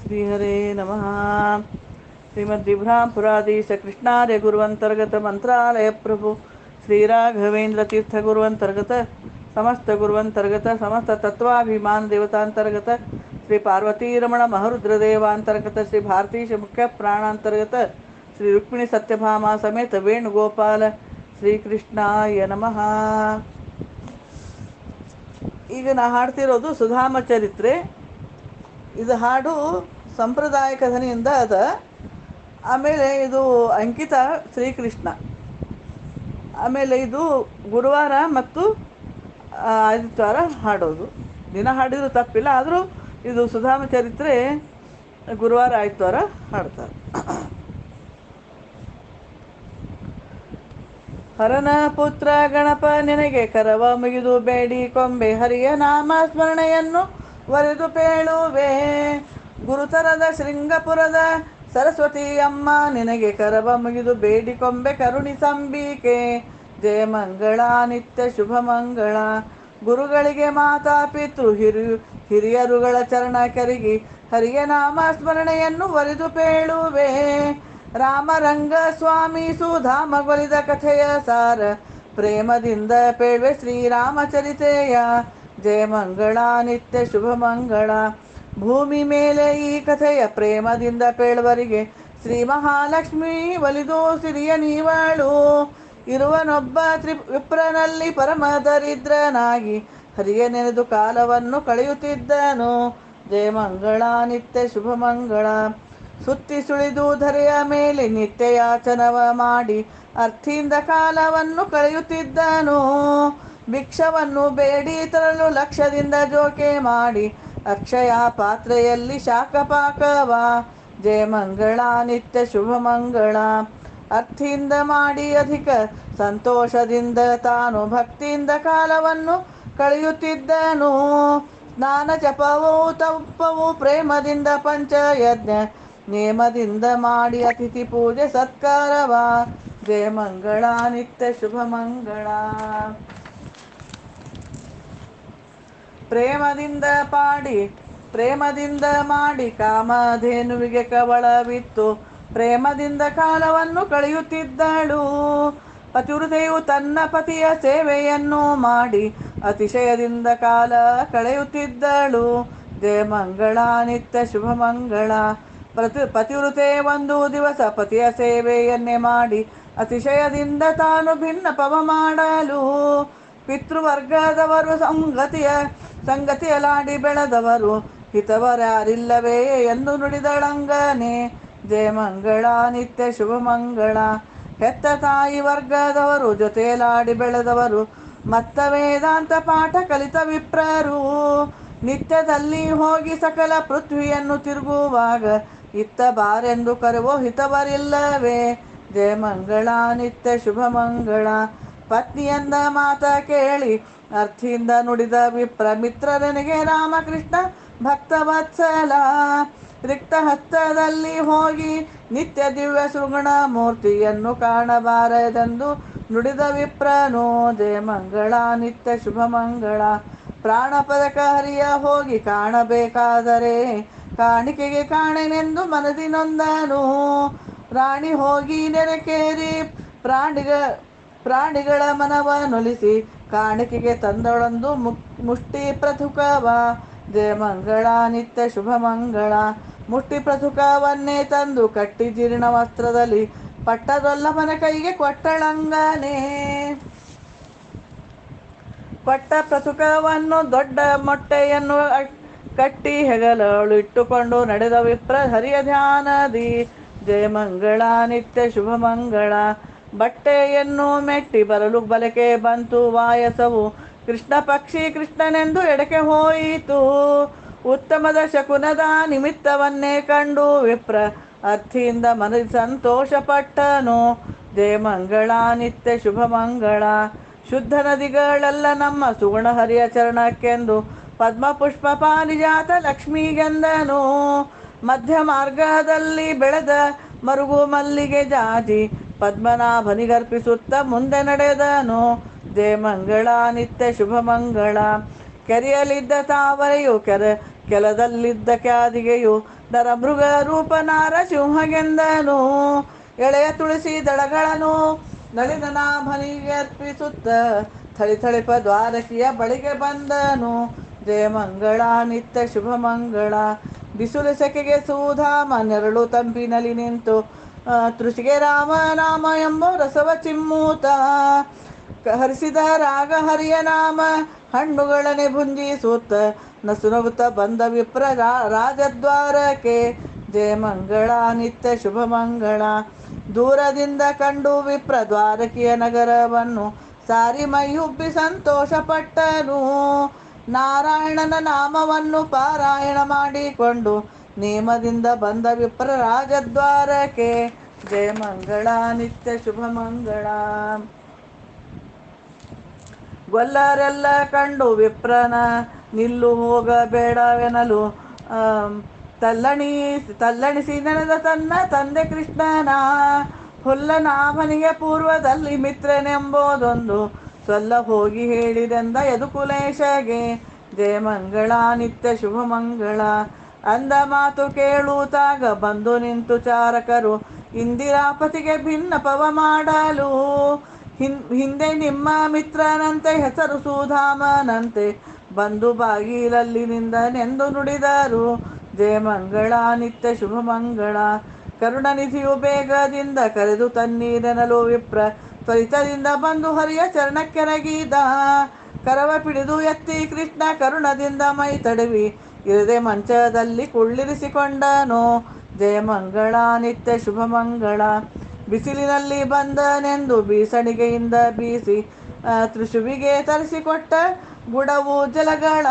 श्रीहरे नमः। श्रीमद्विभ्रांपुरादीशकृष्णार्य गुरुवन्तर्गत मन्त्रालय प्रभु श्रीराघवेन्द्रतीर्थगुरुवन्तर्गत समस्तगुरुवन्तर्गत प्राणांतर्गत श्रीपार्वतीरमणमहरुद्रदेवान्तर्गत रुक्मिणी सत्यभामा समेत वेणुगोपाल ಶ್ರೀಕೃಷ್ಣಾಯ ನಮಃ. ಈಗ ನಾ ಹಾಡ್ತಿರೋದು ಸುಧಾಮ ಚರಿತ್ರೆ. ಇದು ಹಾಡು ಸಾಂಪ್ರದಾಯಿಕ ಧ್ವನಿಯಿಂದ ಅದ. ಆಮೇಲೆ ಇದು ಅಂಕಿತ ಶ್ರೀಕೃಷ್ಣ. ಆಮೇಲೆ ಇದು ಗುರುವಾರ ಮತ್ತು ಆದಿತ್ಯವಾರ ಹಾಡೋದು. ದಿನ ಹಾಡಿದ್ರು ತಪ್ಪಿಲ್ಲ, ಆದರೂ ಇದು ಸುಧಾಮ ಚರಿತ್ರೆ ಗುರುವಾರ ಆದಿತ್ಯವಾರ ಹಾಡ್ತಾರೆ. ಹರನ ಪುತ್ರ ಗಣಪ, ನಿನಗೆ ಕರವ ಮುಗಿದು ಬೇಡಿ ಕೊಂಬೆ, ಹರಿಯ ನಾಮ ಸ್ಮರಣೆಯನ್ನು ಒರೆದು ಪೇಳುವೆ. ಗುರುತರದ ಶೃಂಗಪುರದ ಸರಸ್ವತಿ ಅಮ್ಮ, ನಿನಗೆ ಕರವ ಮುಗಿದು ಬೇಡಿ ಕೊಂಬೆ, ಕರುಣಿ ಸಂಬಿಕೆ. ಜಯ ಮಂಗಳ, ನಿತ್ಯ ಶುಭ ಮಂಗಳ. ಗುರುಗಳಿಗೆ ಮಾತಾ ಪಿತೃ ಹಿರಿಯ ಹಿರಿಯರುಗಳ ಚರಣ ಕರಿಗಿ, ಹರಿಯ ನಾಮ ಸ್ಮರಣೆಯನ್ನು ಒರೆದು ಪೇಳುವೆ. ರಾಮರಂಗ ಸ್ವಾಮಿ ಸುಧಾಮಗೊಲಿದ ಕಥೆಯ ಸಾರ. ಪ್ರೇಮದಿಂದ ಪೇಳ್ವೆ ಶ್ರೀರಾಮಚರಿತೆಯ. ಜಯ ಮಂಗಳ, ನಿತ್ಯ ಶುಭ ಮಂಗಳ. ಭೂಮಿ ಮೇಲೆ ಈ ಕಥೆಯ ಪ್ರೇಮದಿಂದ ಪೇಳುವರಿಗೆ ಶ್ರೀ ಮಹಾಲಕ್ಷ್ಮಿ ಒಲಿದು ಸಿರಿಯ ನೀವಾಳು. ಇರುವನೊಬ್ಬ ತ್ರಿ ವಿಪ್ರನಲ್ಲಿ ಪರಮ ದರಿದ್ರನಾಗಿ ಹರಿಯ ನೆನೆದು ಕಾಲವನ್ನು ಕಳೆಯುತ್ತಿದ್ದನು. ಜಯ ಮಂಗಳ, ನಿತ್ಯ ಶುಭ ಮಂಗಳ. ಸುತ್ತಿ ಸುಳಿದು ಧರೆಯ ಮೇಲೆ ನಿತ್ಯಯಾಚನವ ಮಾಡಿ ಅರ್ಥಿಂದ ಕಾಲವನ್ನು ಕಳೆಯುತ್ತಿದ್ದನು. ಭಿಕ್ಷವನ್ನು ಬೇಡಿ ತರಲು ಲಕ್ಷದಿಂದ ಜೋಕೆ ಮಾಡಿ ಅಕ್ಷಯ ಪಾತ್ರೆಯಲ್ಲಿ ಶಾಖಪಾಕವ ಜಯ ಮಂಗಳ, ನಿತ್ಯ ಶುಭ ಮಂಗಳ. ಅರ್ಥಿಂದ ಮಾಡಿ ಅಧಿಕ ಸಂತೋಷದಿಂದ ತಾನು ಭಕ್ತಿಯಿಂದ ಕಾಲವನ್ನು ಕಳೆಯುತ್ತಿದ್ದನು. ಸ್ನಾನ, ಜಪವು ತಪ್ಪವು ಪ್ರೇಮದಿಂದ ಪಂಚಯಜ್ಞ ನೇಮದಿಂದ ಮಾಡಿ ಅತಿಥಿ ಪೂಜೆ ಸತ್ಕಾರವ? ಜಯ ಮಂಗಳ, ನಿತ್ಯ ಶುಭ ಮಂಗಳ. ಪ್ರೇಮದಿಂದ ಪಾಡಿ, ಪ್ರೇಮದಿಂದ ಮಾಡಿ, ಕಾಮಧೇನುವಿಗೆ ಕವಳವಿತ್ತು ಪ್ರೇಮದಿಂದ ಕಾಲವನ್ನು ಕಳೆಯುತ್ತಿದ್ದಳು. ಪತಿವೃತೆಯು ತನ್ನ ಪತಿಯ ಸೇವೆಯನ್ನು ಮಾಡಿ, ಅತಿಶಯದಿಂದ ಕಾಲ ಕಳೆಯುತ್ತಿದ್ದಳು. ಜಯ ಮಂಗಳ, ನಿತ್ಯ ಶುಭ ಮಂಗಳ. ಪ್ರತಿ ಪತಿವೃತೆ ಒಂದು ದಿವಸ ಪತಿಯ ಸೇವೆಯನ್ನೇ ಮಾಡಿ ಅತಿಶಯದಿಂದ ತಾನು ಭಿನ್ನ ಪವ ಮಾಡಲು. ಪಿತೃವರ್ಗದವರು ಸಂಗತಿಯ, ಸಂಗತಿಯಲಾಡಿ ಬೆಳೆದವರು, ಹಿತವರಾರಿಲ್ಲವೇ ಎಂದು ನುಡಿದಳಂಗನೆ. ಜಯ ಮಂಗಳ, ನಿತ್ಯ ಶುಭ ಮಂಗಳ. ಹೆತ್ತ ತಾಯಿ ವರ್ಗದವರು, ಜೊತೆಯಲಾಡಿ ಬೆಳೆದವರು, ಮತ್ತ ವೇದಾಂತ ಪಾಠ ಕಲಿತ ವಿಪ್ರರು. ನಿತ್ಯದಲ್ಲಿ ಹೋಗಿ ಸಕಲ ಪೃಥ್ವಿಯನ್ನು ತಿರುಗುವಾಗ ಇತ್ತ ಬಾರೆಂದು ಕರೆವೋ ಹಿತವರಿಲ್ಲವೇ? ಜಯ ಮಂಗಳ, ನಿತ್ಯ ಶುಭ ಮಂಗಳ. ಪತ್ನಿಯಂದ ಮಾತ ಕೇಳಿ, ಅರ್ಥಿಯಿಂದ ನುಡಿದ ವಿಪ್ರ ಮಿತ್ರರನಿಗೆ ರಾಮಕೃಷ್ಣ ಭಕ್ತವತ್ಸಲ. ರಿಕ್ತ ಹಸ್ತದಲ್ಲಿ ಹೋಗಿ, ನಿತ್ಯ ದಿವ್ಯ ಸುಗುಣ ಮೂರ್ತಿಯನ್ನು ಕಾಣಬಾರದೆಂದು ನುಡಿದ ವಿಪ್ರನೋ. ಜಯ ಮಂಗಳ, ನಿತ್ಯ ಶುಭ ಮಂಗಳ. ಪ್ರಾಣ ಪದಕ ಹರಿಯ ಹೋಗಿ ಕಾಣಬೇಕಾದರೆ ಕಾಣಿಕೆಗೆ ಕಾಣೆನೆಂದು ಮನದಿನೊಂದನು ಪ್ರಾಣಿ ರಾಣಿ ಹೋಗಿ ನೆರೆಕೇರಿ ಪ್ರಾಣಿಗ, ಪ್ರಾಣಿಗಳ ಮನವ ನೊಲಿಸಿ ಕಾಣಿಕೆಗೆ ತಂದಳೊಂದು ಮುಷ್ಟಿ ಪ್ರಥುಕವ ಜಯ ಮಂಗಳ, ನಿತ್ಯ ಶುಭ ಮಂಗಳ. ಮುಷ್ಟಿ ಪ್ರಥುಕವನ್ನೇ ತಂದು ಕಟ್ಟಿ ಜೀರ್ಣ ವಸ್ತ್ರದಲ್ಲಿ ಪಟ್ಟದೊಲ್ಲಭನ ಕೈಗೆ ಕೊಟ್ಟಳಂಗನೇ. ಕೊಟ್ಟ ಪ್ರಥುಕವನ್ನು ದೊಡ್ಡ ಮೊಟ್ಟೆಯನ್ನು ಕಟ್ಟಿ ಹೆಗಲಳು ಇಟ್ಟುಕೊಂಡು ನಡೆದ ವಿಪ್ರ ಹರಿಯ ಧ್ಯಾನದಿ. ಜಯ ಮಂಗಳ, ನಿತ್ಯ ಶುಭ ಮಂಗಳ. ಬಟ್ಟೆಯನ್ನು ಮೆಟ್ಟಿ ಬರಲು ಬಲಕೆ ಬಂತು ವಾಯಸವು. ಕೃಷ್ಣ ಪಕ್ಷಿ ಕೃಷ್ಣನೆಂದು ಎಡಕೆ ಹೋಯಿತು. ಉತ್ತಮದ ಶಕುನದ ನಿಮಿತ್ತವನ್ನೇ ಕಂಡು ವಿಪ್ರ ಅರ್ಥಿಯಿಂದ ಮನ ಸಂತೋಷಪಟ್ಟನು. ಜಯ ಮಂಗಳ, ನಿತ್ಯ ಶುಭ ಮಂಗಳ. ಶುದ್ಧ ನದಿಗಳೆಲ್ಲ ನಮ್ಮ ಸುಗುಣ ಹರಿಯ ಚರಣಕ್ಕೆಂದು ಪದ್ಮ ಪುಷ್ಪ ಪಾರಿಜಾತ ಲಕ್ಷ್ಮೀಗೆಂದನು ಮಧ್ಯ ಮಾರ್ಗದಲ್ಲಿ ಬೆಳೆದ ಮರುಗು ಮಲ್ಲಿಗೆ ಜಾಜಿ ಪದ್ಮನಾಭನಿಗರ್ಪಿಸುತ್ತ ಮುಂದೆ ನಡೆದನು. ದೇ ಮಂಗಳ, ನಿತ್ಯ ಶುಭ ಮಂಗಳ. ಕೆರೆಯಲಿದ್ದ ತಾವರೆಯು, ಕೆರೆ ಕೆಲದಲ್ಲಿದ್ದ ಕ್ಯಾದಿಗೆಯು, ನರಮೃಗ ರೂಪ ನಾರಸಿಂಹಗೆಂದನು ಎಳೆಯ ತುಳಸಿ ದಳಗಳನು ನಳಿನ ನಾಭನಿಗೆ ಅರ್ಪಿಸುತ್ತ ಥಳಿ ಥಳಿಪ ದ್ವಾರಕಿಯ ಬಳಿಗೆ ಬಂದನು. ಜಯ ಮಂಗಳ, ನಿತ್ಯ ಶುಭ ಮಂಗಳ. ಬಿಸಿಲು ಸೆಕೆಗೆ ಸೂಧಾಮ ನೆರಳು ತಂಪಿನಲ್ಲಿ ನಿಂತು. ತೃಷಿಗೆ ರಾಮ, ನಾಮ ಎಂಬ ರಸವ ಚಿಮ್ಮೂತ. ಹರಿಸಿದ ರಾಗ ಹರಿಯ ನಾಮ ಹಣ್ಣುಗಳನೆ ಭುಂಜಿಸೂತ ನಸುನಗುತ್ತ ಬಂದ ವಿಪ್ರ ರಾಜದ್ವಾರಕ್ಕೆ. ಜಯ ಮಂಗಳ, ನಿತ್ಯ ಶುಭ ಮಂಗಳ. ದೂರದಿಂದ ಕಂಡು ವಿಪ್ರ ದ್ವಾರಕಿಯ ನಗರವನ್ನು. ಸಾರಿ ಮೈಯುಬ್ಬಿ ಸಂತೋಷಪಟ್ಟನು. ನಾರಾಯಣನ ನಾಮವನ್ನು ಪಾರಾಯಣ ಮಾಡಿಕೊಂಡು ನೇಮದಿಂದ ಬಂದ ವಿಪ್ರ ರಾಜದ್ವಾರಕ್ಕೆ. ಜಯ ಮಂಗಳ, ನಿತ್ಯ ಶುಭ ಮಂಗಳ. ಗೊಲ್ಲರೆಲ್ಲ ಕಂಡು ವಿಪ್ರನ ನಿಲ್ಲು ಹೋಗಬೇಡವೆನಲು ತಲ್ಲಣಿ ತಲ್ಲಣಿಸಿ ನೆನೆದ ತನ್ನ ತಂದೆ ಕೃಷ್ಣನ ಹುಲ್ಲನಾಮನಿಗೆ ಪೂರ್ವದಲ್ಲಿ ಮಿತ್ರನೆಂಬುದೊಂದು ಸೊಲ್ಲ ಹೋಗಿ ಹೇಳಿದೆಂದ ಯದುಕುಲೇಶಗೆ ಜಯ ಮಂಗಳ, ನಿತ್ಯ ಶುಭ ಮಂಗಳ. ಅಂದ ಮಾತು ಕೇಳುತ್ತಾಗ ಬಂದು ನಿಂತು ಚಾರಕರು, ಇಂದಿರಾಪತಿಗೆ ಭಿನ್ನ ಪವ ಮಾಡಲು. ಹಿಂದೆ ನಿಮ್ಮ ಮಿತ್ರನಂತೆ ಹೆಸರು ಸುಧಾಮನಂತೆ, ಬಂದು ಬಾಗಿಲಲ್ಲಿ ನಿಂದನೆಂದು ನುಡಿದರು. ಜಯ ಮಂಗಳ, ನಿತ್ಯ ಶುಭ ಮಂಗಳ. ಕರುಣನಿಧಿಯು ಬೇಗದಿಂದ ಕರೆದು ತನ್ನೀರೆನಲು ವಿಪ್ರ ತ್ವರಿತದಿಂದ ಬಂದು ಹರಿಯ ಚರಣಕ್ಕೆರಗಿದ. ಕರವ ಪಿಡಿದು ಎತ್ತಿ ಕೃಷ್ಣ ಕರುಣದಿಂದ ಮೈ ತಡವಿ. ಇರದೆ ಮಂಚದಲ್ಲಿ ಕುಳ್ಳಿರಿಸಿಕೊಂಡನು. ಜಯ ಮಂಗಳ, ನಿತ್ಯ ಶುಭ ಮಂಗಳ. ಬಿಸಿಲಿನಲ್ಲಿ ಬಂದನೆಂದು ಬೀಸಣಿಗೆಯಿಂದ ಬೀಸಿ ತ್ರಿಶುಭಿಗೆ ತರಿಸಿಕೊಟ್ಟ ಗುಡವು ಜಲಗಳ.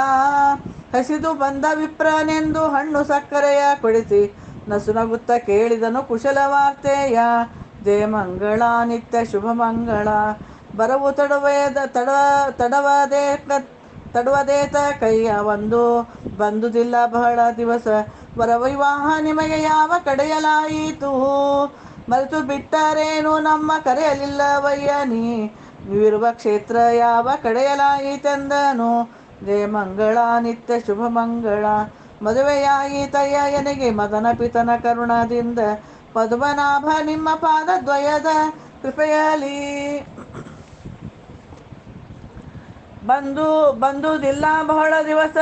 ಹಸಿದು ಬಂದ ವಿಪ್ರನೆಂದು ಹಣ್ಣು ಸಕ್ಕರೆಯ ಕೊಡಿಸಿ, ನಸುನಗುತ್ತ ಕೇಳಿದನು ಕುಶಲ ವಾರ್ತೆಯ. ಜಯ ಮಂಗಳ ನಿತ್ಯ ಶುಭ ಮಂಗಳ. ಬರವು ತಡವೇದ ತಡ ತಡವದೇ ತಡುವದೇತ ಕೈಯ ಒಂದು. ಬಂದುದಿಲ್ಲ ಬಹಳ ದಿವಸ. ವರವಿವಾಹ ನಿಮಗೆ ಯಾವ ಕಡೆಯಲಾಯಿತು? ಮರೆತು ಬಿಟ್ಟರೇನು ನಮ್ಮ ಕರೆಯಲಿಲ್ಲ ವಯ್ಯ ನೀವಿರುವ ಕ್ಷೇತ್ರ ಯಾವ ಕಡೆಯಲಾಯಿತೆಂದನು? ಜಯ ಮಂಗಳ ನಿತ್ಯ ಶುಭ ಮಂಗಳ. ಮದುವೆಯಾಯಿತಯ್ಯ ಎನಗೆ ಮದನ ಪಿತನ ಕರುಣದಿಂದ ಪದ್ಮನಾಭ ನಿಮ್ಮ ಪಾದದ್ವಯದ ಕೃಪೆಯಲ್ಲಿ. ಬಂದು, ಬಂದುದಿಲ್ಲ ಬಹಳ ದಿವಸ,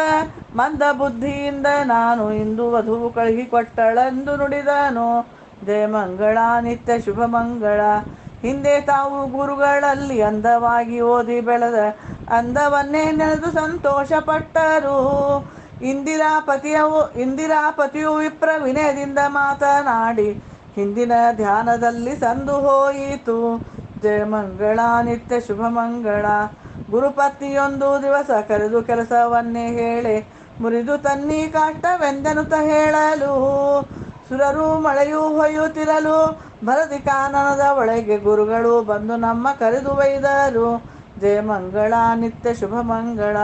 ಮಂದ ಬುದ್ಧಿಯಿಂದ ನಾನು ಇಂದು ವಧುವು ಕಳುಹಿಕೊಟ್ಟಳೆಂದು ನುಡಿದನು. ದೇ ಮಂಗಳ, ನಿತ್ಯ ಶುಭ ಮಂಗಳ. ಹಿಂದೆ ತಾವು ಗುರುಗಳಲ್ಲಿ ಅಂದವಾಗಿ ಓದಿ ಬೆಳೆದ ಅಂದವನ್ನೇ ನೆನೆದು ಸಂತೋಷಪಟ್ಟರು. ಇಂದಿರಾಪತಿಯವು, ಇಂದಿರಾಪತಿಯು ವಿಪ್ರ ವಿನಯದಿಂದ ಮಾತನಾಡಿ ಹಿಂದಿನ ಧ್ಯಾನದಲ್ಲಿ ಸಂದು ಹೋಯಿತು. ಜಯ ಮಂಗಳ, ನಿತ್ಯ ಶುಭ ಮಂಗಳ. ಗುರುಪತ್ನಿಯೊಂದು ದಿವಸ ಕರೆದು ಕೆಲಸವನ್ನೇ ಹೇಳೆ. ಮುರಿದು ತನ್ನಿ ಕಾಷ್ಟವೆಂದೆನುತ ಹೇಳಲು. ಸುರರು ಮಳೆಯು ಹೊಯ್ಯುತ್ತಿರಲು. ಭರತಿ ಕಾನನದ ಒಳಗೆ ಗುರುಗಳು ಬಂದು ನಮ್ಮ ಕರೆದು ಒಯ್ದರು. ಜಯ ಮಂಗಳ, ನಿತ್ಯ ಶುಭ ಮಂಗಳ.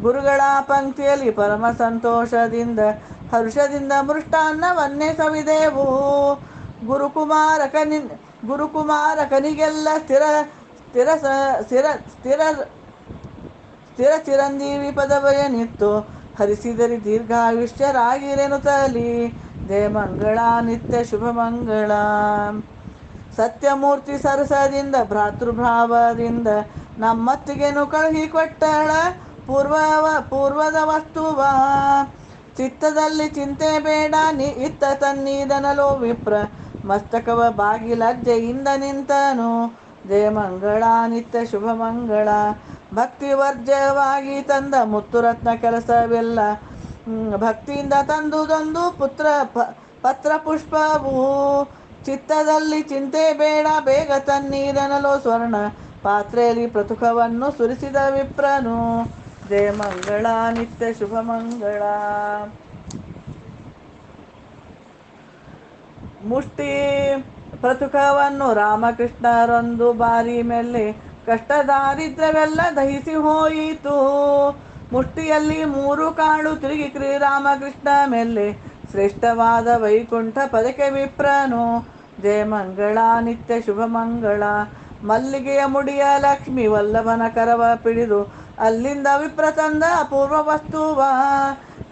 ಗುರುಗಳ ಪಂಕ್ತಿಯಲ್ಲಿ ಪರಮ ಸಂತೋಷದಿಂದ, ಹರ್ಷದಿಂದ ಮೃಷ್ಟಾನ್ನವನ್ನೇ ಸವಿದೆವು. ಗುರುಕುಮಾರಕನಿ ಗುರುಕುಮಾರಕನಿಗೆಲ್ಲ ಸ್ಥಿರ ಸ್ಥಿರ ಸ್ಥಿರ ಸ್ಥಿರ ಸ್ಥಿರ ಚಿರಂಜೀವಿ ಪದವಯನಿತ್ತು ಹರಿಸಿದರಿ ದೀರ್ಘಾಯುಷ್ಯರಾಗಿರೆನುತ್ತಲಿ. ಜಯ ಮಂಗಳ, ನಿತ್ಯ ಶುಭ ಮಂಗಳ. ಸತ್ಯಮೂರ್ತಿ ಸರಸದಿಂದ, ಭ್ರಾತೃಭಾವದಿಂದ ನಮ್ಮತ್ತಿಗೆನು ಕಳುಹಿಕೊಟ್ಟಳ ಪೂರ್ವವ, ಪೂರ್ವದ ವಸ್ತುವ. ಚಿತ್ತದಲ್ಲಿ ಚಿಂತೆ ಬೇಡ, ನಿ, ಇತ್ತ ತನ್ನೀದನಲೋ ವಿಪ್ರ. ಮಸ್ತಕವ ಬಾಗಿಲಜ್ಜೆಯಿಂದ ನಿಂತನು. ಜಯ ಮಂಗಳ, ನಿತ್ಯ ಶುಭ ಮಂಗಳ. ಭಕ್ತಿ ವರ್ಜವಾಗಿ ತಂದ ಮುತ್ತುರತ್ನ ಕೆಲಸವೆಲ್ಲ ಭಕ್ತಿಯಿಂದ ತಂದುದೊಂದು ಪುತ್ರ ಪತ್ರ ಪುಷ್ಪವು. ಚಿತ್ತದಲ್ಲಿ ಚಿಂತೆ ಬೇಡ, ಬೇಗ ತನ್ನೀರನಲೋ ಸ್ವರ್ಣ. ಪಾತ್ರೆಯಲ್ಲಿ ಪ್ರತುಖವನ್ನು ಸುರಿಸಿದ ವಿಪ್ರನು. ಜಯ ಮಂಗಳ, ನಿತ್ಯ ಶುಭ ಮಂಗಳ. ಮುಷ್ಟಿ ಪ್ರತುಕವನ್ನು ರಾಮಕೃಷ್ಣರೊಂದು ಬಾರಿ ಮೇಲೆ ಕಷ್ಟ ದಾರಿದ್ರ್ಯವೆಲ್ಲ ದಹಿಸಿ ಹೋಯಿತು. ಮುಷ್ಟಿಯಲ್ಲಿ ಮೂರು ಕಾಳು ತಿರುಗಿ ಶ್ರೀರಾಮಕೃಷ್ಣ ಮೇಲೆ ಶ್ರೇಷ್ಠವಾದ ವೈಕುಂಠ ಪದಕೆ ವಿಪ್ರನು. ಜಯ ಮಂಗಳ, ನಿತ್ಯ ಶುಭ ಮಂಗಳ. ಮಲ್ಲಿಗೆಯ ಮುಡಿಯ ಲಕ್ಷ್ಮಿ ವಲ್ಲಭನ ಕರವ ಪಿಡಿದು ಅಲ್ಲಿಂದ ವಿಪ್ರ ತಂದ ಅಪೂರ್ವ ವಸ್ತುವ.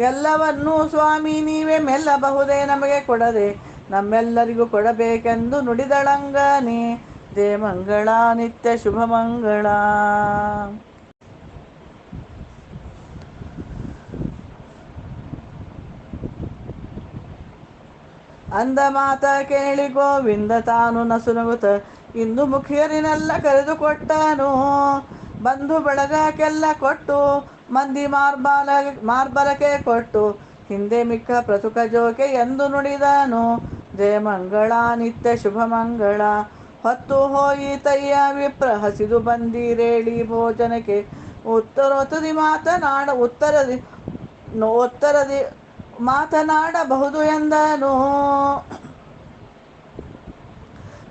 ಎಲ್ಲವನ್ನೂ ಸ್ವಾಮಿ ನೀವೇ ಮೆಲ್ಲಬಹುದೇ ನಮಗೆ ಕೊಡದೆ ನಮ್ಮೆಲ್ಲರಿಗೂ ಕೊಡಬೇಕೆಂದು ನುಡಿದಳಂಗನಿ. ದೇ ಮಂಗಳ, ನಿತ್ಯ ಶುಭ ಮಂಗಳ. ಅಂದ ಮಾತ ಕೇಳಿ ಗೋವಿಂದ ತಾನು ನಸುನಗುತ್ತ ಇಂದು ಮುಖಿಯರಿನೆಲ್ಲ ಕರೆದುಕೊಟ್ಟನು ಬಂಧು ಬಳಗಕ್ಕೆಲ್ಲ ಕೊಟ್ಟು, ಮಂದಿ ಮಾರ್ಬಾಲ, ಮಾರ್ಬಲಕ್ಕೆ ಕೊಟ್ಟು, ಹಿಂದೆ ಮಿಕ್ಕ ಪ್ರಸುಖ ಜೋಕೆ ಎಂದು ನುಡಿದನು. ಜಯ ಮಂಗಳ, ನಿತ್ಯ ಶುಭ ಮಂಗಳ. ಹೊತ್ತು ಹೋಯಿತಯ್ಯ ವಿಪ್ರ, ಹಸಿದು ಬಂದಿರೇಳಿ ಭೋಜನಕ್ಕೆ. ಉತ್ತರೋತ್ತದಿ ಮಾತನಾಡ, ಉತ್ತರದಿ ಉತ್ತರದಿ ಮಾತನಾಡಬಹುದು ಎಂದನು.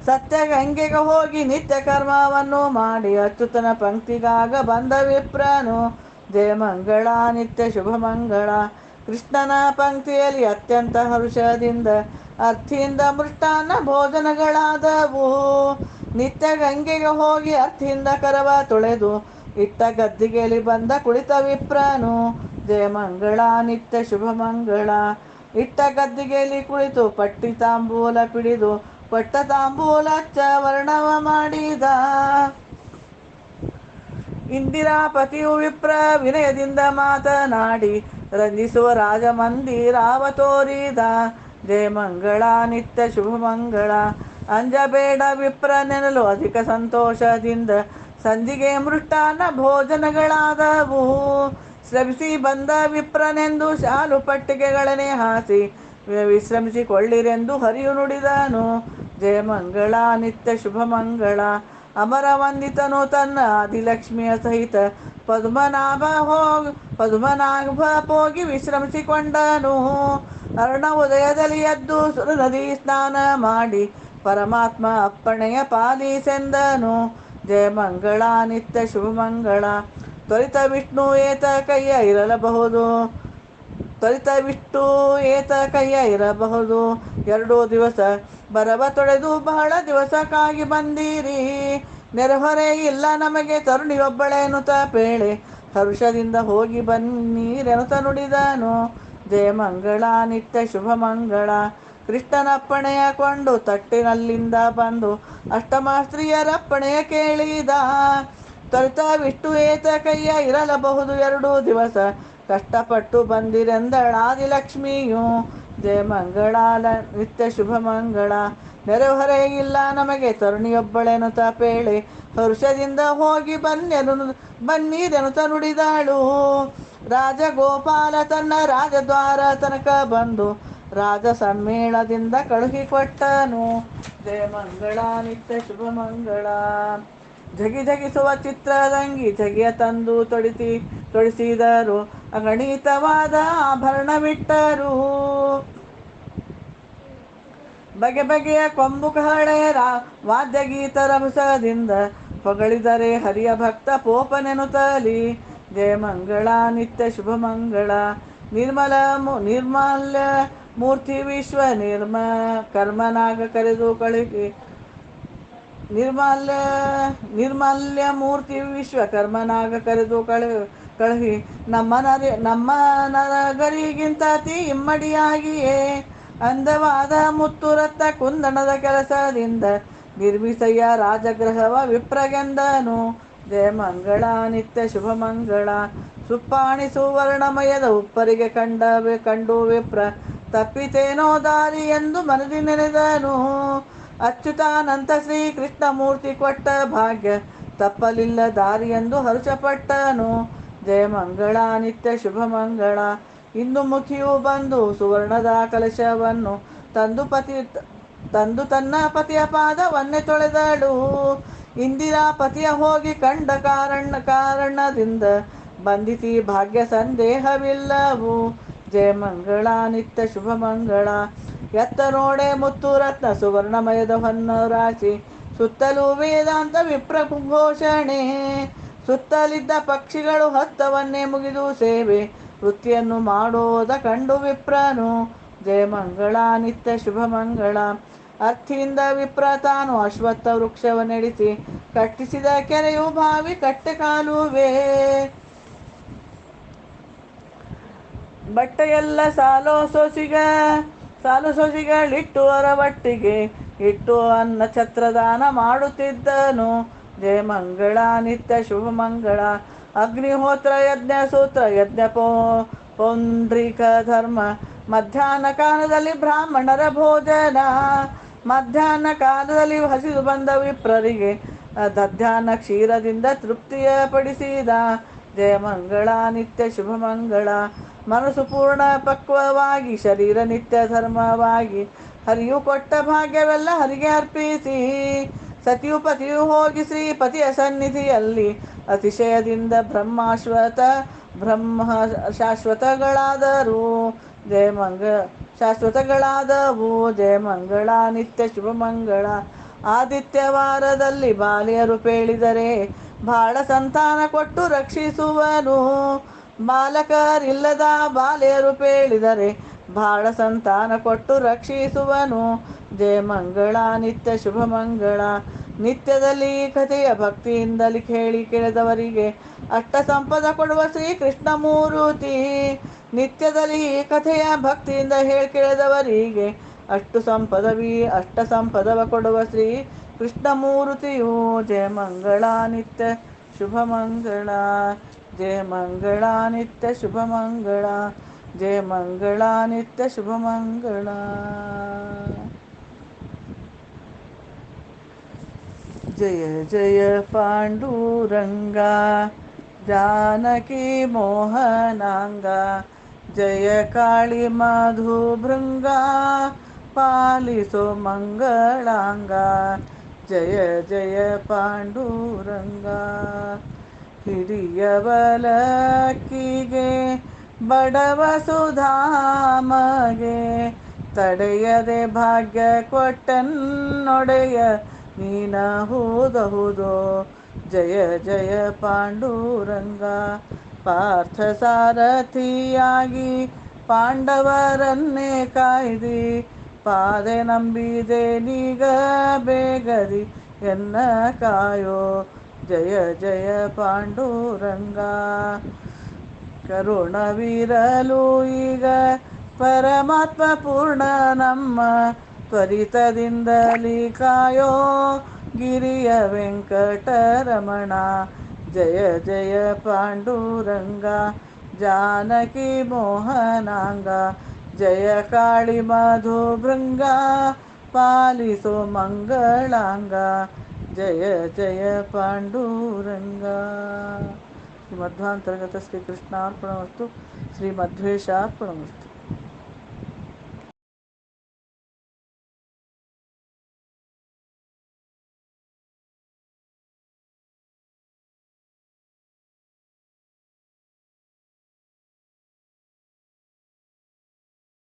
ಸತ್ಯ ಗಂಗೆಗೆ ಹೋಗಿ ನಿತ್ಯ ಕರ್ಮವನ್ನು ಮಾಡಿ ಅಚ್ಯುತನ ಪಂಕ್ತಿಗಾಗ ಬಂದ ವಿಪ್ರನು. ಜಯ ಮಂಗಳ, ನಿತ್ಯ ಶುಭ ಮಂಗಳ. ಕೃಷ್ಣನ ಪಂಕ್ತಿಯಲ್ಲಿ ಅತ್ಯಂತ ಹರುಷದಿಂದ ಅರ್ಥಿಯಿಂದ ಮೃಷ್ಟಾನ್ನ ಭೋಜನಗಳಾದವು. ನಿತ್ಯ ಗಂಗೆಗೆ ಹೋಗಿ ಅರ್ಥಿಯಿಂದ ಕರವ ತೊಳೆದು, ಇಟ್ಟ ಗದ್ದಿಗೆಯಲ್ಲಿ ಬಂದ ಕುಳಿತ ವಿಪ್ರನು. ಜಯ ಮಂಗಳ, ನಿತ್ಯ ಶುಭ ಮಂಗಳ. ಇಟ್ಟ ಗದ್ದಿಗೆಯಲ್ಲಿ ಕುಳಿತು ಪಟ್ಟಿ ತಾಂಬೂಲ ಪಿಡಿದು, ಪಟ್ಟ ತಾಂಬೂಲ ವರ್ಣವ ಮಾಡಿದ. ಇಂದಿರಾಪತಿಯು ವಿಪ್ರ ವಿನಯದಿಂದ ಮಾತನಾಡಿ, ರಂಜಿಸುವ ರಾಜ ಮಂದಿರಾವ ತೋರಿದ. ಜಯ ಮಂಗಳ, ನಿತ್ಯ ಶುಭ ಮಂಗಳ. ಅಂಜಬೇಡ ವಿಪ್ರ ನೆನಲು ಅಧಿಕ ಸಂತೋಷದಿಂದ. ಸಂಧಿಗೆ ಮೃಷ್ಟಾನ ಭೋಜನಗಳಾದವು. ಶ್ರಮಿಸಿ ಬಂದ ವಿಪ್ರನೆಂದು ಶಾಲು ಪಟ್ಟಿಗೆಗಳನ್ನೇ ಹಾಸಿ, ವಿಶ್ರಮಿಸಿಕೊಳ್ಳಿರೆಂದು ಹರಿಯು ನುಡಿದನು. ಜಯ ಮಂಗಳ, ನಿತ್ಯ ಶುಭ ಮಂಗಳ. ಅಮರ ವಂದಿತನು ತನ್ನ ಆದಿಲಕ್ಷ್ಮಿಯ ಸಹಿತ. ಪದ್ಮನಾಭ ಹೋಗಿ ಪದ್ಮನಾಭ ಹೋಗಿ ವಿಶ್ರಮಿಸಿಕೊಂಡನು. ಅರ್ಣ ಉದಯದಲ್ಲಿ ಎದ್ದು ಸುರ ನದಿ ಸ್ನಾನ ಮಾಡಿ ಪರಮಾತ್ಮ ಅಪ್ಪಣೆಯ ಪಾಲಿಸೆಂದನು ಜಯ ಮಂಗಳ, ನಿತ್ಯ ಶುಭ ಮಂಗಳ. ತ್ವರಿತ ವಿಷ್ಣು ಏತ ಕೈಯ ಇರಲಬಹುದು. ತ್ವರಿತ ವಿಷ್ಣು ಏತ ಕೈಯ ಇರಬಹುದು. ಎರಡೂ ದಿವಸ ಬರವ ತೊಳೆದು ಬಹಳ ದಿವಸಕ್ಕಾಗಿ ಬಂದಿರಿ. ನೆರೆಹೊರೆ ಇಲ್ಲ ನಮಗೆ ತರುಣಿಯೊಬ್ಬಳೇನುತ ಪೇಳೆ ಹರುಷದಿಂದ ಹೋಗಿ ಬನ್ನಿರೆನುತ ನುಡಿದನು. ಜಯ ಮಂಗಳ, ನಿತ್ಯ ಶುಭ ಮಂಗಳ. ಕೃಷ್ಣನಪ್ಪಣೆಯ ಕೊಂಡು ತಟ್ಟಿನಲ್ಲಿಂದ ಬಂದು ಅಷ್ಟಮ ಸ್ತ್ರೀಯರಪ್ಪಣೆಯ ಕೇಳಿದ. ತ್ವರಿತ ವಿಷ್ಣು ಏತ ಕೈಯ ಇರಲಬಹುದು ಎರಡೂ ದಿವಸ. ಕಷ್ಟಪಟ್ಟು ಬಂದಿರೆಂದಳಾದಿ ಲಕ್ಷ್ಮಿಯು. ಜಯ ಮಂಗಳ ನಿತ್ಯ ಶುಭ ಮಂಗಳ. ನೆರೆಹೊರೆ ಇಲ್ಲ ನಮಗೆ ತರುಣಿಯೊಬ್ಬಳೆನು ಪೇಳೆ. ಹರುಷದಿಂದ ಹೋಗಿ ಬನ್ನೆನು ಬನ್ನೀರೆನುತ ನುಡಿದಾಳು. ರಾಜಗೋಪಾಲ ತನ್ನ ರಾಜದ್ವಾರ ತನಕ ಬಂದು ರಾಜ ಸಮ್ಮೇಳದಿಂದ ಕಳುಹಿಕೊಟ್ಟನು. ಜಯ ಮಂಗಳ, ನಿತ್ಯ ಶುಭ ಮಂಗಳ. ಜಗಿ ಜಗಿಸುವ ಚಿತ್ರದಂಗಿ ಜಗಿಯ ತಂದು ತೊಡಿಸಿ, ತೊಡಿಸಿದರು. ಅಗಣಿತವಾದ ಆಭರಣವಿಟ್ಟರು. ಬಗೆ ಬಗೆಯ ಕೊಂಬು ಕಹಳೆಯರ ವಾದ್ಯಗೀತರ ಹೊಸದಿಂದ ಹೊಗಳಿದರೆ ಹರಿಯ ಭಕ್ತ ಪೋಪನೆನುತಲಿ ಜಯ ಮಂಗಳ, ನಿತ್ಯ ಶುಭ ಮಂಗಳ. ನಿರ್ಮಲ ನಿರ್ಮಾಲ್ಯ ಮೂರ್ತಿ ವಿಶ್ವ ನಿರ್ಮ, ಕರ್ಮನಾಗ ಕರೆದು ಕಳಿಕೆ ನಿರ್ಮಾಲ್ಯ, ನಿರ್ಮಲ್ಯ ಮೂರ್ತಿ ವಿಶ್ವ, ಕರ್ಮನಾಗ ಕರೆದು ಕಳು, ಕಳುಹಿ. ನಮ್ಮ ನರಿ, ನಮ್ಮ ನರಗರಿಗಿಂತ ಅತಿ ಇಮ್ಮಡಿಯಾಗಿಯೇ ಅಂದವಾದ ಮುತ್ತುರತ್ತ ಕುಂದಣದ ಕೆಲಸದಿಂದ ನಿರ್ಮಿಸಯ್ಯ ರಾಜಗೃಹವ ವಿಪ್ರಗೆಂದನು. ಜಯ ಮಂಗಳ ನಿತ್ಯ ಶುಭ ಮಂಗಳ. ಸುಪ್ಪಾಣಿ ಸುವರ್ಣಮಯದ ಉಪ್ಪರಿಗೆ ಕಂಡವೆ ಕಂಡು ವಿಪ್ರ. ತಪ್ಪಿತೇನೋ ದಾರಿ ಎಂದು ಮನದಿ ನೆನೆದನು. ಅಚ್ಯುತಾನಂತ ಶ್ರೀ ಕೃಷ್ಣ ಮೂರ್ತಿ ಕೊಟ್ಟ ಭಾಗ್ಯ. ತಪ್ಪಲಿಲ್ಲ ದಾರಿ ಎಂದು ಹರುಷಪಟ್ಟನು. ಜಯ ಮಂಗಳ ನಿತ್ಯ ಶುಭ ಮಂಗಳ. ಇಂದು ಮುಖಿಯು ಬಂದು ಸುವರ್ಣದ ಕಲಶವನ್ನು ತಂದು ಪತಿ ತಂದು ತನ್ನ ಪತಿಯ ಪಾದವನ್ನೇ ತೊಳೆದಳು. ಇಂದಿರಾ ಪತಿಯ ಹೋಗಿ ಕಂಡ ಕಾರಣ ಕಾರಣದಿಂದ ಬಂದಿತಿ ಭಾಗ್ಯ ಸಂದೇಹವಿಲ್ಲವು. ಜಯ ಮಂಗಳ, ನಿತ್ಯ ಶುಭ ಮಂಗಳ. ಎತ್ತ ನೋಡೆ ಮುತ್ತು ರತ್ನ ಸುವರ್ಣಮಯದ ಹೊನ್ನ ರಾಶಿ ಸುತ್ತಲೂ ವೇದಾಂತ ವಿಪ್ರ ಘೋಷಣೆ ಸುತ್ತಲಿದ್ದ ಪಕ್ಷಿಗಳು ಹತ್ತವನ್ನೇ ಮುಗಿದು ಸೇವೆ. ವೃತ್ತಿಯನ್ನು ಮಾಡೋದ ಕಂಡು ವಿಪ್ರನು. ಜಯ ಮಂಗಳ, ನಿತ್ಯ ಶುಭ ಮಂಗಳ. ಅರ್ಥಿಯಿಂದ ವಿಪ್ರ ತಾನು ಅಶ್ವತ್ಥ ವೃಕ್ಷವನ್ನೆಡಿಸಿ ಕಟ್ಟಿಸಿದ ಕೆರೆಯು ಬಾವಿ ಕಟ್ಟೆ ಕಾಲುವೆ. ಬಟ್ಟೆಯೆಲ್ಲ ಸಾಲೋ ಸೊಸಿಗ, ಸಾಲು ಸೊಸಿಗಳಿಟ್ಟು ಹೊರಬಟ್ಟಿಗೆ ಇಟ್ಟು ಅನ್ನ ಛತ್ರದಾನ ಮಾಡುತ್ತಿದ್ದನು. ಜಯ ಮಂಗಳ, ನಿತ್ಯ ಶುಭ ಮಂಗಳ. ಅಗ್ನಿಹೋತ್ರ ಯಜ್ಞ ಸೂತ್ರ, ಯಜ್ಞ ಪೋ ಧರ್ಮ. ಮಧ್ಯಾಹ್ನ ಕಾಲದಲ್ಲಿ ಬ್ರಾಹ್ಮಣರ ಭೋಜನ. ಮಧ್ಯಾಹ್ನ ಕಾಲದಲ್ಲಿ ಹಸಿದು ಬಂದ ವಿಪ್ರರಿಗೆ ದಧ್ಯಾಹ್ನ ಕ್ಷೀರದಿಂದ ತೃಪ್ತಿಯ ಪಡಿಸಿದ ಜಯ ಮಂಗಳ, ನಿತ್ಯ ಶುಭ ಮಂಗಳ. ಮನಸ್ಸು ಪೂರ್ಣ ಪಕ್ವವಾಗಿ, ಶರೀರ ನಿತ್ಯ ಧರ್ಮವಾಗಿ. ಹರಿಯು ಕೊಟ್ಟ ಭಾಗ್ಯವೆಲ್ಲ ಹರಿಗೆ ಅರ್ಪಿಸಿ. ಸತಿಯು ಪತಿಯು ಹೋಗಿ ಶ್ರೀಪತಿಯ ಸನ್ನಿಧಿಯಲ್ಲಿ ಅತಿಶಯದಿಂದ ಬ್ರಹ್ಮಾಶ್ವತ, ಬ್ರಹ್ಮ ಶಾಶ್ವತಗಳಾದರು. ಜಯ ಮಂಗ ಶಾಶ್ವತಗಳಾದವು. ಜಯ ಮಂಗಳ, ನಿತ್ಯ ಶುಭ ಮಂಗಳ. ಆದಿತ್ಯವಾರದಲ್ಲಿ ಬಾಲಿಯರು ಪೇಳಿದರೆ ಬಹಳ ಸಂತಾನ ಕೊಟ್ಟು ರಕ್ಷಿಸುವನು. ಬಾಲಕರಿಲ್ಲದ ಬಾಲಿಯರು ಪೇಳಿದರೆ ಬಹಳ ಸಂತಾನ ಕೊಟ್ಟು ರಕ್ಷಿಸುವನು. ಜಯ ಮಂಗಳ, ನಿತ್ಯ ಶುಭ ಮಂಗಳ. ನಿತ್ಯದಲ್ಲಿ ಕಥೆಯ ಭಕ್ತಿಯಿಂದಲೇ ಕೇಳಿ ಕೇಳಿದವರಿಗೆ ಅಷ್ಟ ಸಂಪದ ಕೊಡುವ ಶ್ರೀ ಕೃಷ್ಣ ಮೂರುತಿ. ನಿತ್ಯದಲ್ಲಿ ಈ ಕಥೆಯ ಭಕ್ತಿಯಿಂದ ಹೇಳಿ ಕೇಳಿದವರಿಗೆ ಅಷ್ಟು ಸಂಪದವಿ, ಅಷ್ಟ ಸಂಪದವ ಕೊಡುವ ಶ್ರೀ ಕೃಷ್ಣ ಮೂರುತಿಯು ಜಯ ಮಂಗಳ ನಿತ್ಯ ಶುಭ ಮಂಗಳ, ಜಯ ಮಂಗಳ ನಿತ್ಯ ಶುಭ ಮಂಗಳ, ಜಯ ಮಂಗಳ ನಿತ್ಯ ಶುಭ ಮಂಗಳ. ಜಯ ಜಯ ಪಾಂಡುರಂಗ, ಜಾನಕಿ ಮೋಹನಾಂಗ ಜಯ ಕಾಳಿ ಮಧುಭೃಂಗ, ಪಾಲಿಸೋ ಮಂಗಳಾಂಗ, ಜಯ ಜಯ ಪಾಂಡುರಂಗ. ಹಿಡಿಯವಲಕ್ಕಿಗೆ ಬಡವ ಸುಧಾಮಗೆ, ತಡೆಯದೆ ಭಾಗ್ಯ ಕೊಟ್ಟನ್ನೊಡೆಯ ನೀನ ಹೋದಹುದೋ, ಜಯ ಜಯ ಪಾಂಡುರಂಗ. ಪಾರ್ಥ ಸಾರಥಿಯಾಗಿ ಪಾಂಡವರನ್ನೇ ಕಾಯ್ದಿ ಪಾದೆ ನಂಬಿದೆ ನೀಗ ಬೇಗದಿ ಎನ್ನ ಕಾಯೋ ಜಯ ಜಯ ಪಾಂಡುರಂಗ ಕರುಣವಿರಲು ಈಗ ಪರಮಾತ್ಮ ಪೂರ್ಣ ನಮ್ಮ ತ್ವರಿತದಿಂದಲಿ ಕಾಯೋ ಗಿರಿಯ ವೆಂಕಟರಮಣ ಜಯ ಜಯ ಪಾಂಡುರಂಗ ಜಾನಕಿ ಮೋಹನಾಂಗ ಜಯ ಕಾಳಿ ಮಧುಭೃಂಗ ಪಾಲಿಸೋ ಮಂಗಳಾಂಗ ಜಯ ಜಯ ಪಾಂಡುರಂಗ ಶ್ರೀಮಧ್ವಾಂತರ್ಗತ ಶ್ರೀಕೃಷ್ಣಾರ್ಪಣಮಸ್ತು ಶ್ರೀಮಧ್ವೇಶಾರ್ಪಣಮಸ್ತು